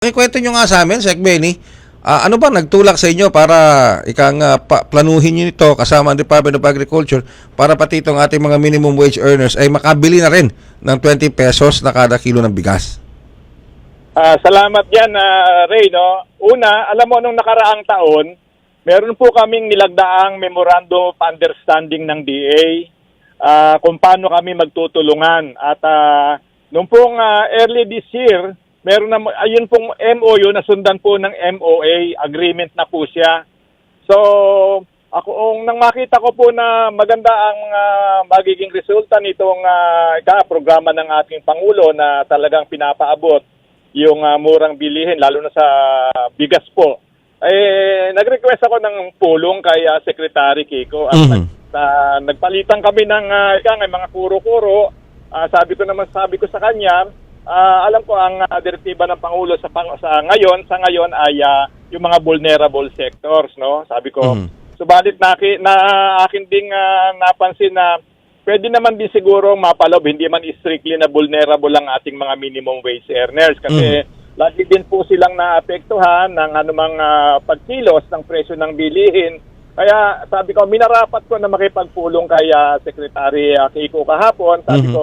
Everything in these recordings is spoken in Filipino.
Ikwento nyo nga sa amin, Sek Benny, ah, ano ba nagtulak sa inyo para ikang pa- planuhin nyo ito kasama ang Department of Agriculture para pati itong ating mga minimum wage earners ay makabili na rin ng 20 pesos na kada kilo ng bigas? Ah, salamat yan, ah, Ray. No? Una, alam mo, nung nakaraang taon, meron po kaming nilagdaang Memorandum of Understanding ng DA ah, kung paano kami magtutulungan. At ah, nung pong ah, early this year, meron na, ayun pong MOU na sundan po ng MOA, agreement na po siya. So, ako ang nang makita ko po na maganda ang ah, magiging resulta nitong uh, programa ng ating Pangulo na talagang pinapaabot yung ah, murang bilihin, lalo na sa bigas po. Eh, nag-request ako ng pulong kay ah, Secretary Kiko at Mhm. nag- ah, nagpalitan kami ng uh, mga kuro-kuro. Ah, sabi ko naman, sabi ko sa kanya, ah, alam ko ang ah, direktiba ng Pangulo sa, pang- sa ngayon, sa ngayon ay ah, yung mga vulnerable sectors, no? Sabi ko, Mhm. subalit na, na akin ding ah, napansin na pwede naman din siguro mapalob, hindi man strictly na vulnerable ang ating mga minimum wage earners kasi lagi din po silang naapektuhan ng anumang ah, pagkilos ng presyo ng bilihin. Kaya sabi ko, minarapat ko na makipagpulong kay ah, Secretary ah, Kiko kahapon. Sabi Mhm. ko,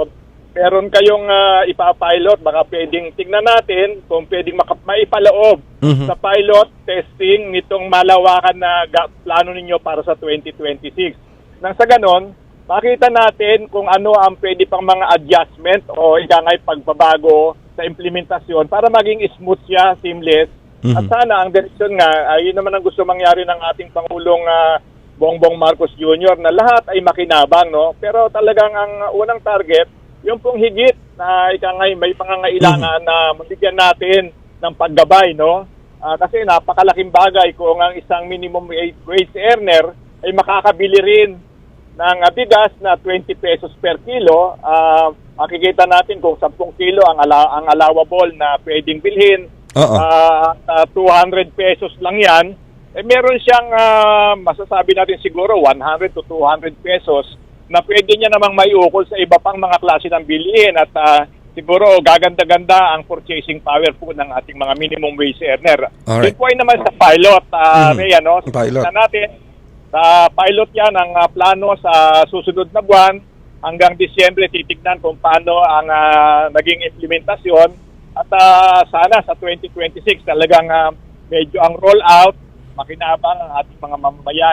meron kayong ah, ipapilot, baka pwedeng tingnan natin kung pwedeng maka- maipaloob Mhm. sa pilot testing nitong malawakan na ga- plano ninyo para sa 2026. Nang sa ganon, makita natin kung ano ang pwede pang mga adjustment o ika nga'y pagbabago sa implementasyon para maging smooth siya, seamless. Mhm. At sana ang direksyon nga, ay yun naman ang gusto mangyari ng ating Pangulong ah, Bongbong Marcos Jr. na lahat ay makinabang, no? Pero talagang ang unang target, yung pong higit na ika nga'y may pangangailangan na mabigyan natin ng paggabay, no? Ah, kasi napakalaking bagay kung ang isang minimum wage earner ay makakabili rin ng bigas na 20 pesos per kilo. Ah, makikita natin kung 10 kilo ang, ala- ang allowable na pwedeng bilhin. Oo. Ah, ah, 200 pesos lang yan. Eh, meron siyang, ah, masasabi natin siguro, 100 to 200 pesos na pwede niya namang maiukol sa iba pang mga klase ng bilihin at ah, siguro gaganda-ganda ang purchasing power po ng ating mga minimum wage earner. Alright. Yun po ay naman sa pilot, uh, Mhm. Ray, ano? Pilot. Tingnan natin, sa pilot yan ang ah, plano sa susunod na buwan hanggang Disyembre titignan kung paano ang ah, naging implementasyon at ah, sana sa 2026 talagang ah, medyo ang rollout makinabang ang ating mga mamamayan